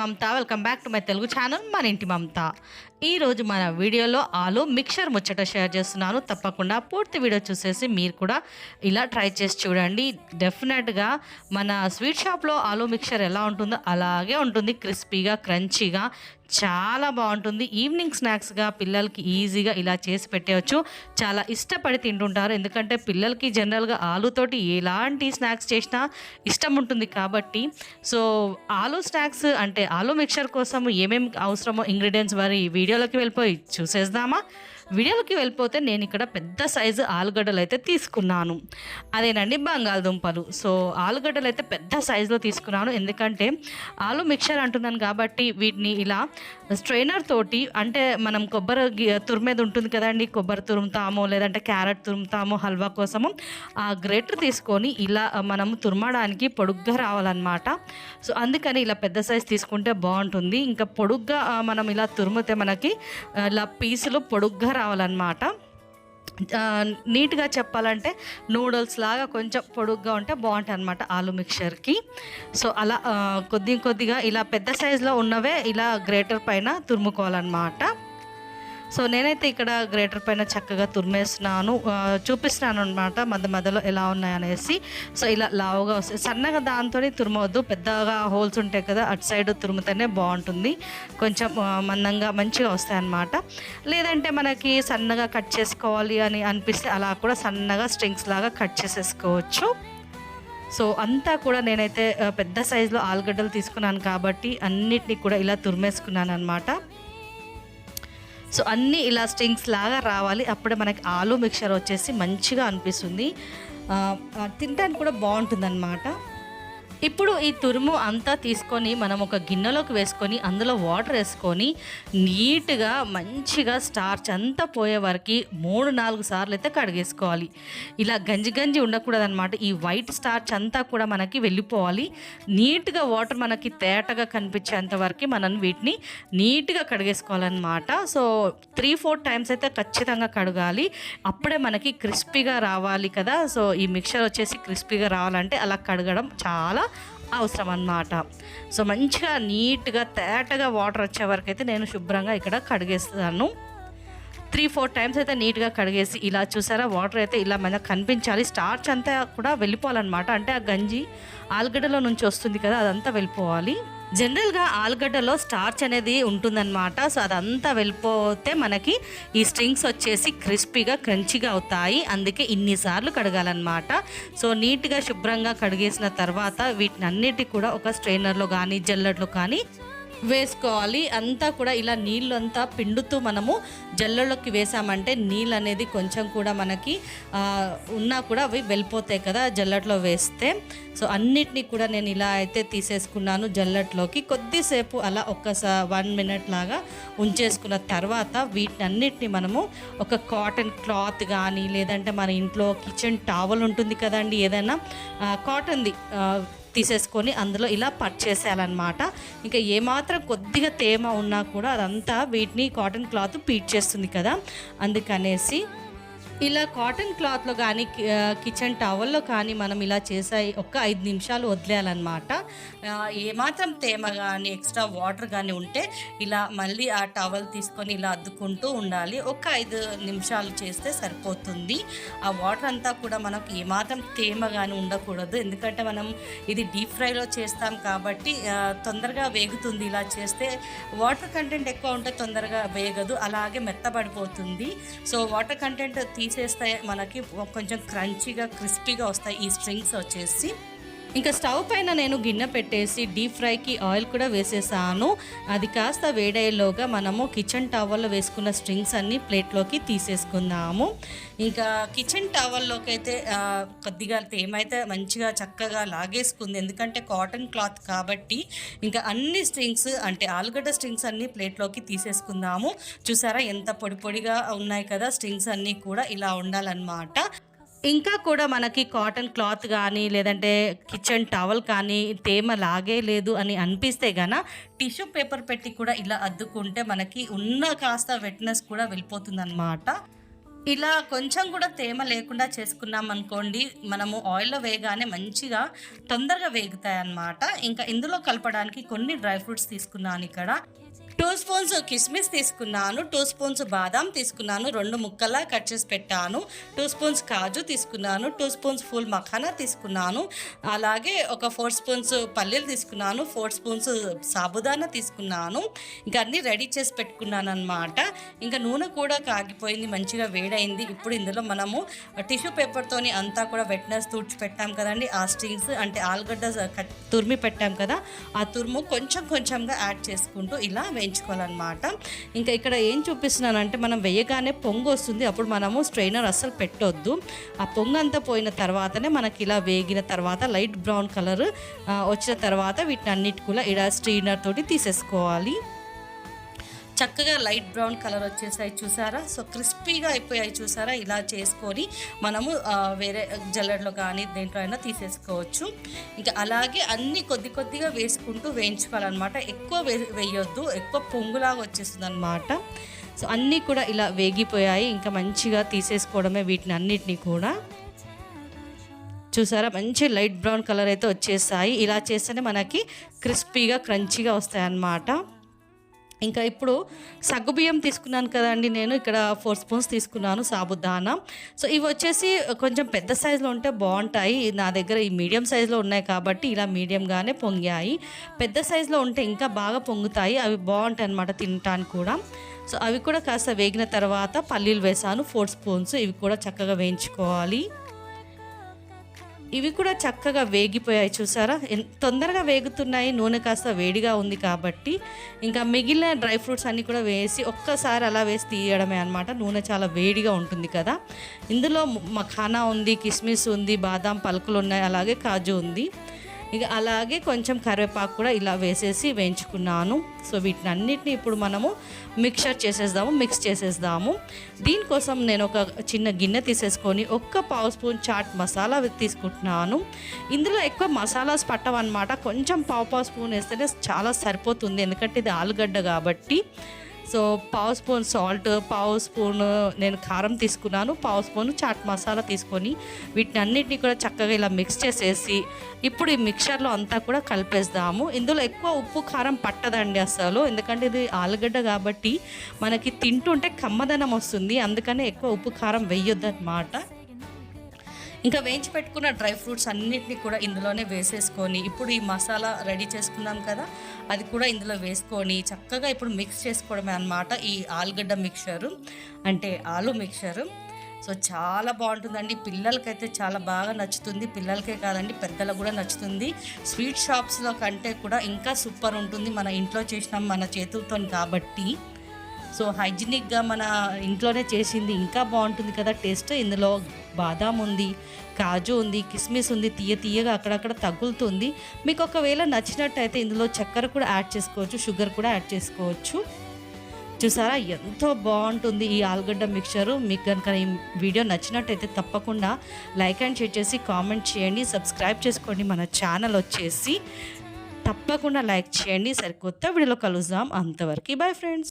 Mamata. Welcome back to my Telugu channel మన ఇంటి మమత. ఈరోజు మన వీడియోలో ఆలు మిక్చర్ ముచ్చట షేర్ చేస్తున్నాను. తప్పకుండా పూర్తి వీడియో చూసేసి మీరు కూడా ఇలా ట్రై చేసి చూడండి. డెఫినెట్గా మన స్వీట్ షాప్లో ఆలు మిక్చర్ ఎలా ఉంటుందో అలాగే ఉంటుంది. క్రిస్పీగా క్రంచీగా చాలా బాగుంటుంది. ఈవినింగ్ స్నాక్స్గా పిల్లలకి ఈజీగా ఇలా చేసి పెట్టవచ్చు చాలా ఇష్టపడి తింటుంటారు. ఎందుకంటే పిల్లలకి జనరల్గా ఆలుతోటి ఎలాంటి స్నాక్స్ చేసినా ఇష్టం ఉంటుంది కాబట్టి. సో ఆలు స్నాక్స్ అంటే ఆలు మిక్చర్ కోసం ఏమేమి అవసరమో ఇంగ్రీడియంట్స్ వారి వీడియోలోకి వెళ్ళిపోయి చూసేద్దామా? వీడియోలోకి వెళ్ళిపోతే నేను ఇక్కడ పెద్ద సైజు ఆలుగడ్డలు అయితే తీసుకున్నాను. అదేనండి బంగాళదుంపలు. సో ఆలుగడ్డలు అయితే పెద్ద సైజులో తీసుకున్నాను. ఎందుకంటే ఆలు మిక్చర్ అంటున్నాను కాబట్టి వీటిని ఇలా స్ట్రైనర్ తోటి అంటే మనం కొబ్బరి తురిమేది ఉంటుంది కదండి కొబ్బరి తురుముతాము లేదంటే క్యారెట్ తురుముతాము హల్వా కోసము ఆ గ్రేటర్ తీసుకొని ఇలా మనం తురమడానికి పొడుగ్గా రావాలన్నమాట. సో అందుకని ఇలా పెద్ద సైజ్ తీసుకుంటే బాగుంటుంది. ఇంకా పొడుగ్గా మనం ఇలా తురిమితే మనకి ఇలా పీసులు పొడుగ్గా రావాలన్నమాట. నీట్గా చెప్పాలంటే నూడిల్స్ లాగా కొంచెం పొడుగ్గా ఉంటే బాగుంటాయి అనమాట ఆలు మిక్చర్కి. సో అలా కొద్ది కొద్దిగా ఇలా పెద్ద సైజులో ఉన్నవే ఇలా గ్రేటర్ పైన తురుముకోవాలన్నమాట. సో నేనైతే ఇక్కడ గ్రేటర్ పైన చక్కగా తురిమేస్తున్నాను చూపిస్తున్నాను అనమాట మధ్య మధ్యలో ఎలా ఉన్నాయనేసి సో ఇలా లావుగా వస్తాయి సన్నగా దాంతో తురమవద్దు పెద్దగా హోల్స్ ఉంటాయి కదా అటు సైడ్ తురిమితేనే బాగుంటుంది. కొంచెం మందంగా మంచిగా వస్తాయి అన్నమాట. లేదంటే మనకి సన్నగా కట్ చేసుకోవాలి అని అనిపిస్తే అలా కూడా సన్నగా స్ట్రింగ్స్ లాగా కట్ చేసేసుకోవచ్చు. సో అంతా కూడా నేనైతే పెద్ద సైజులో ఆలుగడ్డలు తీసుకున్నాను కాబట్టి అన్నిటినీ కూడా ఇలా తురిమేసుకున్నాను అనమాట సో అన్నీ ఇలా స్ట్రింగ్స్ లాగా రావాలి. అప్పుడే మనకి ఆలు మిక్చర్ వచ్చేసి మంచిగా అనిపిస్తుంది. తినడానికి కూడా బాగుంటుందన్నమాట. ఇప్పుడు ఈ తురుము అంతా తీసుకొని మనం ఒక గిన్నెలోకి వేసుకొని అందులో వాటర్ వేసుకొని నీట్గా మంచిగా స్టార్చ్ అంతా పోయే వరకు మూడు నాలుగు సార్లు అయితే కడిగేసుకోవాలి. ఇలా గంజి గంజి ఉండకూడదనమాట ఈ వైట్ స్టార్చ్ అంతా కూడా మనకి వెళ్ళిపోవాలి. నీట్గా వాటర్ మనకి తేటగా కనిపించేంత వరకు మనం వీటిని నీట్గా కడిగేసుకోవాలన్నమాట. సో త్రీ ఫోర్ టైమ్స్ అయితే ఖచ్చితంగా కడగాలి. అప్పుడే మనకి క్రిస్పీగా రావాలి కదా. సో ఈ మిక్చర్ వచ్చేసి క్రిస్పీగా రావాలంటే అలా కడగడం చాలా అవసరం అన్నమాట సో మంచిగా నీట్గా తేటగా వాటర్ వచ్చే వరకు అయితే నేను శుభ్రంగా ఇక్కడ కడిగేస్తాను. త్రీ ఫోర్ టైమ్స్ అయితే నీట్గా కడిగేసి ఇలా చూసారా? వాటర్ అయితే ఇలా మనకు కనిపించాలి. స్టార్చ్ అంతా కూడా వెళ్ళిపోవాలన్నమాట. అంటే ఆ గంజి ఆలుగడ్డలో నుంచి వస్తుంది కదా అదంతా వెళ్ళిపోవాలి. జనరల్గా ఆలుగడ్డలో స్టార్చ్ అనేది ఉంటుందన్నమాట. సో అదంతా వెళ్ళిపోతే మనకి ఈ స్ట్రింగ్స్ వచ్చేసి క్రిస్పీగా క్రంచిగా అవుతాయి. అందుకే ఇన్నిసార్లు కడగాలన్నమాట. సో నీట్గా శుభ్రంగా కడిగేసిన తర్వాత వీటిని అన్నిటి కూడా ఒక స్ట్రైనర్లో కానీ జల్లెట్లో కానీ వేసుకోవాలి. అంతా కూడా ఇలా నీళ్ళు అంతా పిండుతూ మనము జల్లలోకి వేసామంటే నీళ్ళు అనేది కొంచెం కూడా మనకి ఉన్నా కూడా అవి వెళ్ళిపోతాయి కదా జల్లట్లో వేస్తే. సో అన్నిటినీ కూడా నేను ఇలా అయితే తీసేసుకున్నాను జల్లట్లోకి. కొద్దిసేపు అలా ఒక్కసా వన్ మినిట్ లాగా ఉంచేసుకున్న తర్వాత వీటిని అన్నిటిని మనము ఒక కాటన్ క్లాత్ కానీ లేదంటే మన ఇంట్లో కిచెన్ టావల్ ఉంటుంది కదండి ఏదైనా కాటన్ది తీసేసుకొని అందులో ఇలా పట్ చేసేయాలన్నమాట. ఇంకా ఏమాత్రం కొద్దిగా తేమ ఉన్నా కూడా అదంతా వీటిని కాటన్ క్లాత్ పీట్ చేస్తుంది కదా. అందుకనేసి ఇలా కాటన్ క్లాత్లో కానీ కిచెన్ టవల్లో కానీ మనం ఇలా చేసే ఒక ఐదు నిమిషాలు వదిలేయాలన్నమాట. ఏమాత్రం తేమ కానీ ఎక్స్ట్రా వాటర్ కానీ ఉంటే ఇలా మళ్ళీ ఆ టవల్ తీసుకొని ఇలా అద్దుకుంటూ ఉండాలి. ఒక ఐదు నిమిషాలు చేస్తే సరిపోతుంది. ఆ వాటర్ అంతా కూడా మనకు ఏమాత్రం తేమ కానీ ఉండకూడదు. ఎందుకంటే మనం ఇది డీప్ ఫ్రైలో చేస్తాం కాబట్టి తొందరగా వేగుతుంది ఇలా చేస్తే వాటర్ కంటెంట్ ఎక్కువ ఉంటే తొందరగా వేగదు. అలాగే మెత్తబడిపోతుంది. సో వాటర్ కంటెంట్ తీసేస్తే మనకి కొంచెం క్రంచీగా క్రిస్పీగా వస్తాయి ఈ స్ట్రింగ్స్ వచ్చేసి. ఇంకా స్టవ్ పైన నేను గిన్నె పెట్టేసి డీప్ ఫ్రైకి ఆయిల్ కూడా వేసేసాను. అది కాస్త వేడయ్యేలోగా మనము కిచెన్ టవల్లో వేసుకున్న స్ట్రింగ్స్ అన్నీ ప్లేట్లోకి తీసేసుకుందాము. ఇంకా కిచెన్ టవల్లోకి అయితే కొద్దిగా తేమైతే మంచిగా చక్కగా లాగేసుకుంది. ఎందుకంటే కాటన్ క్లాత్ కాబట్టి ఇంకా అన్ని స్ట్రింగ్స్ అంటే ఆలుగడ్డ స్ట్రింగ్స్ అన్ని ప్లేట్లోకి తీసేసుకుందాము. చూసారా ఎంత పొడి పొడిగా ఉన్నాయి కదా స్ట్రింగ్స్ అన్నీ కూడా ఇలా ఉండాలన్నమాట. ఇంకా కూడా మనకి కాటన్ క్లాత్ కానీ లేదంటే కిచెన్ టవల్ కానీ తేమ లాగే లేదు అని అనిపిస్తే గాన టిష్యూ పేపర్ పెట్టి కూడా ఇలా అద్దుకుంటే మనకి ఉన్న కాస్త వెట్నెస్ కూడా వెళ్ళిపోతుంది ఇలా కొంచెం కూడా తేమ లేకుండా చేసుకున్నాం అనుకోండి మనము ఆయిల్లో వేయగానే మంచిగా తొందరగా వేగుతాయి అన్నమాట ఇంకా ఇందులో కలపడానికి కొన్ని డ్రై ఫ్రూట్స్ తీసుకున్నాను ఇక్కడ. టూ స్పూన్స్ కిస్మిస్ తీసుకున్నాను టూ స్పూన్స్ బాదాం తీసుకున్నాను రెండు ముక్కలా కట్ చేసి పెట్టాను టూ స్పూన్స్ కాజు తీసుకున్నాను టూ స్పూన్స్ ఫుల్ మఖానా తీసుకున్నాను అలాగే ఒక ఫోర్ స్పూన్స్ పల్లీలు తీసుకున్నాను ఫోర్ స్పూన్స్ సాబుదానా తీసుకున్నాను ఇంకా అన్నీ రెడీ చేసి పెట్టుకున్నాను అనమాట ఇంకా నూనె కూడా కాగిపోయింది మంచిగా వేడైంది. ఇప్పుడు ఇందులో మనము టిష్యూ పేపర్తోని అంతా కూడా వెట్నెస్ తుడిచి పెట్టాం కదండి ఆ స్టింగ్స్ అంటే ఆలుగడ్డ కట్- తురిమి పెట్టాం కదా ఆ తురుము కొంచెం కొంచెంగా యాడ్ చేసుకుంటూ ఇలా వేయించుకోవాలన్నమాట ఇంకా ఇక్కడ ఏం చూపిస్తున్నానంటే మనం వేయగానే పొంగు వస్తుంది. అప్పుడు మనము స్ట్రైనర్ అస్సలు పెట్టొద్దు. ఆ పొంగు అంతా పోయిన తర్వాతనే మనకి ఇలా వేగిన తర్వాత లైట్ బ్రౌన్ కలర్ వచ్చిన తర్వాత వీటిని అన్నిటి కూడా ఇలా స్ట్రైనర్ తోటి తీసేసుకోవాలి. చక్కగా లైట్ బ్రౌన్ కలర్ వచ్చేసాయి చూసారా? సో క్రిస్పీగా అయిపోయాయి చూసారా? ఇలా చేసుకొని మనము వేరే జల్లెడలో కానీ దేంట్లో అయినా తీసేసుకోవచ్చు. ఇంకా అలాగే అన్ని కొద్ది కొద్దిగా వేసుకుంటూ వేయించుకోవాలన్నమాట. ఎక్కువ వే వేయొద్దు. ఎక్కువ పొంగులాగా వచ్చేస్తుంది అనమాట సో అన్నీ కూడా ఇలా వేగిపోయాయి. ఇంకా మంచిగా తీసేసుకోవడమే వీటిని అన్నిటినీ కూడా. చూసారా? మంచి లైట్ బ్రౌన్ కలర్ అయితే వచ్చేసాయి. ఇలా చేస్తేనే మనకి క్రిస్పీగా క్రంచీగా వస్తాయి అన్నమాట ఇంకా ఇప్పుడు సగ్గుబియ్యం తీసుకున్నాను కదండి నేను. ఇక్కడ ఫోర్ స్పూన్స్ తీసుకున్నాను సాబుదానా. సో ఇవి వచ్చేసి కొంచెం పెద్ద సైజులో ఉంటే బాగుంటాయి. నా దగ్గర ఈ మీడియం సైజులో ఉన్నాయి కాబట్టి ఇలా మీడియంగానే పొంగాయి. పెద్ద సైజులో ఉంటే ఇంకా బాగా పొంగుతాయి. అవి బాగుంటాయి అన్నమాట తినటానికి కూడా. సో అవి కూడా కాస్త వేగిన తర్వాత పల్లీలు వేసాను. ఫోర్ స్పూన్స్ ఇవి కూడా చక్కగా వేయించుకోవాలి. ఇవి కూడా చక్కగా వేగిపోయాయి చూసారా? ఎన్- తొందరగా వేగుతున్నాయి నూనె కాస్త వేడిగా ఉంది కాబట్టి ఇంకా మిగిలిన డ్రై ఫ్రూట్స్ అన్నీ కూడా వేసి ఒక్కసారి అలా వేసి తీయడమే అనమాట నూనె చాలా వేడిగా ఉంటుంది కదా. ఇందులో మఖానా ఉంది కిస్మిస్ ఉంది బాదాం పలుకులు ఉన్నాయి అలాగే కాజు ఉంది. ఇక అలాగే కొంచెం కరివేపాకు కూడా ఇలా వేసేసి వేయించుకున్నాను. సో వీటిని అన్నిటిని ఇప్పుడు మనము మిక్చర్ చేసేద్దాము మిక్స్ చేసేద్దాము. దీనికోసం నేను ఒక చిన్న గిన్నె తీసేసుకొని ఒక్క పావు స్పూన్ చాట్ మసాలా తీసుకుంటున్నాను. ఇందులో ఎక్కువ మసాలాస్ పట్టవన్నమాట. కొంచెం పావు పావు స్పూన్ వేస్తేనే చాలా సరిపోతుంది. ఎందుకంటే ఇది ఆలుగడ్డ కాబట్టి. సో పావు స్పూన్ సాల్ట్ పావు స్పూన్ నేను కారం తీసుకున్నాను. పావు స్పూన్ చాట్ మసాలా తీసుకొని వీటిని అన్నిటిని కూడా చక్కగా ఇలా మిక్స్ చేసేసి ఇప్పుడు ఈ మిక్చర్లో అంతా కూడా కలిపేద్దాము. ఇందులో ఎక్కువ ఉప్పు కారం పట్టదండి అసలు ఎందుకంటే ఇది ఆలుగడ్డ కాబట్టి మనకి తింటుంటే కమ్మదనం వస్తుంది. అందుకనే ఎక్కువ ఉప్పు కారం వేయొద్దన్నమాట. ఇంకా వేయించి పెట్టుకున్న డ్రై ఫ్రూట్స్ అన్నిటిని కూడా ఇందులోనే వేసేసుకొని ఇప్పుడు ఈ మసాలా రెడీ చేసుకున్నాం కదా అది కూడా ఇందులో వేసుకొని చక్కగా ఇప్పుడు మిక్స్ చేసుకోవడమే అన్నమాట ఈ ఆలుగడ్డ మిక్చరు అంటే ఆలు మిక్చరు సో చాలా బాగుంటుందండి. పిల్లలకైతే చాలా బాగా నచ్చుతుంది. పిల్లలకే కాదండి పెద్దలకు కూడా నచ్చుతుంది. స్వీట్ షాప్స్లో కంటే కూడా ఇంకా సూపర్ ఉంటుంది. మన ఇంట్లో చేసినాం మన చేతులతో కాబట్టి. సో హైజీనిక్గా మన ఇంట్లోనే చేసింది ఇంకా బాగుంటుంది కదా. టేస్ట్ ఇందులో బాదాం ఉంది కాజు ఉంది కిస్మిస్ ఉంది తీయ తీయగా అక్కడక్కడ తగులుతుంది. మీకు ఒకవేళ నచ్చినట్టయితే ఇందులో చక్కెర కూడా యాడ్ చేసుకోవచ్చు షుగర్ కూడా యాడ్ చేసుకోవచ్చు. చూసారా ఎంతో బాగుంటుంది ఈ ఆలుగడ్డ మిక్చరు. మీకు కనుక ఈ వీడియో నచ్చినట్టయితే తప్పకుండా లైక్ అండ్ షేర్ చేసి కామెంట్ చేయండి. సబ్స్క్రైబ్ చేసుకోండి మన ఛానల్ వచ్చేసి. తప్పకుండా లైక్ చేయండి. సరికొత్త వీడియోలో కలుద్దాం. అంతవరకు బాయ్ ఫ్రెండ్స్.